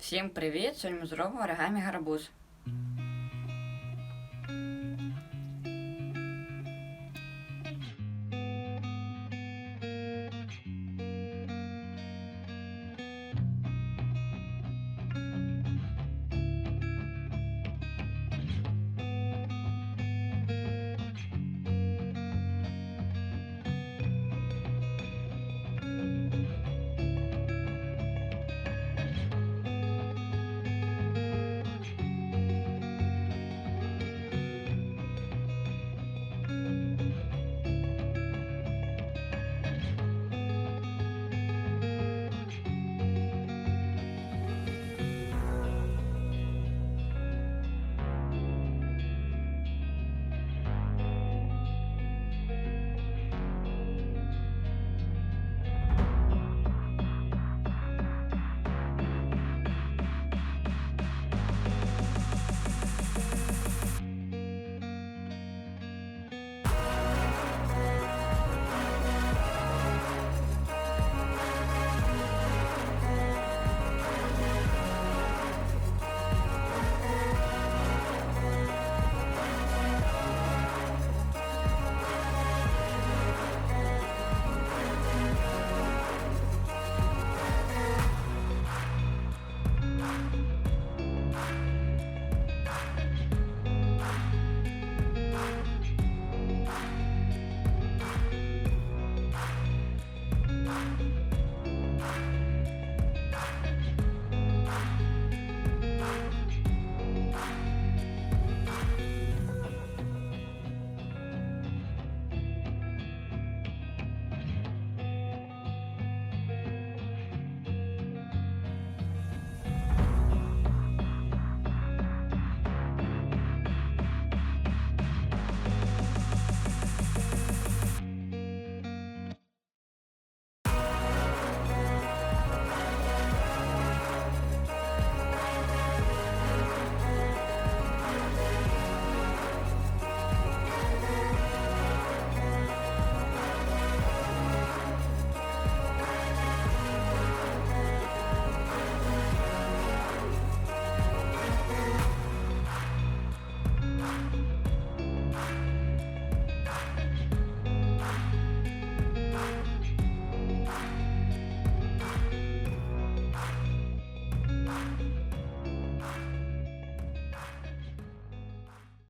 Всім привіт! Сьогодні ми зробимо оригамі гарбуз.